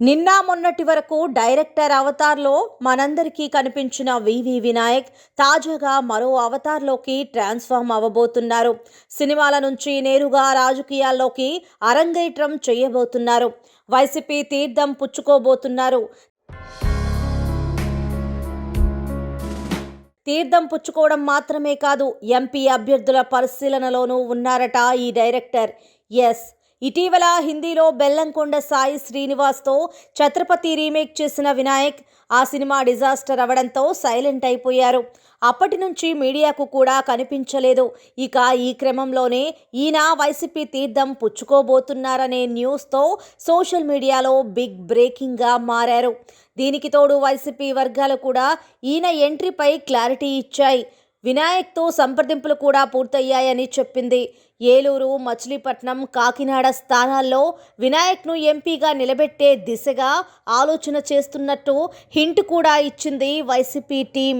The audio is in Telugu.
నిన్న మొన్నటి వరకు డైరెక్టర్ అవతార్లో మనందరికీ కనిపించిన వివి వినాయక్ తాజాగా మరో అవతార్లోకి ట్రాన్స్ఫార్మ్ అవ్వబోతున్నారు. సినిమాల నుంచి నేరుగా రాజకీయాల్లోకి అరంగేట్రం చేయబోతున్నారు. వైసీపీ తీర్థం పుచ్చుకోబోతున్నారు. తీర్థం పుచ్చుకోవడం మాత్రమే కాదు ఎంపీ అభ్యర్థుల పరిశీలనలోనూ ఉన్నారట ఈ డైరెక్టర్. ఎస్. ఇటీవల హిందీలో బెల్లంకొండ సాయి శ్రీనివాస్తో ఛత్రపతి రీమేక్ చేసిన వినాయక్ ఆ సినిమా డిజాస్టర్ అవడంతో సైలెంట్ అయిపోయారు. అప్పటి నుంచి మీడియాకు కూడా కనిపించలేదు. ఇక ఈ క్రమంలోనే ఈయన వైసీపీ తీర్థం పుచ్చుకోబోతున్నారనే న్యూస్తో సోషల్ మీడియాలో బిగ్ బ్రేకింగ్గా మారారు. దీనికి తోడు వైసీపీ వర్గాలు కూడా ఈయన ఎంట్రీపై క్లారిటీ ఇచ్చాయి. వినాయక్తో సంప్రదింపులు కూడా పూర్తయ్యాయని చెప్పింది. ఏలూరు మచిలీపట్నం కాకినాడ స్థానాల్లో వినాయక్ను ఎంపీగా నిలబెట్టే దిశగా ఆలోచన చేస్తున్నట్టు హింట్ కూడా ఇచ్చింది వైసీపీ టీం.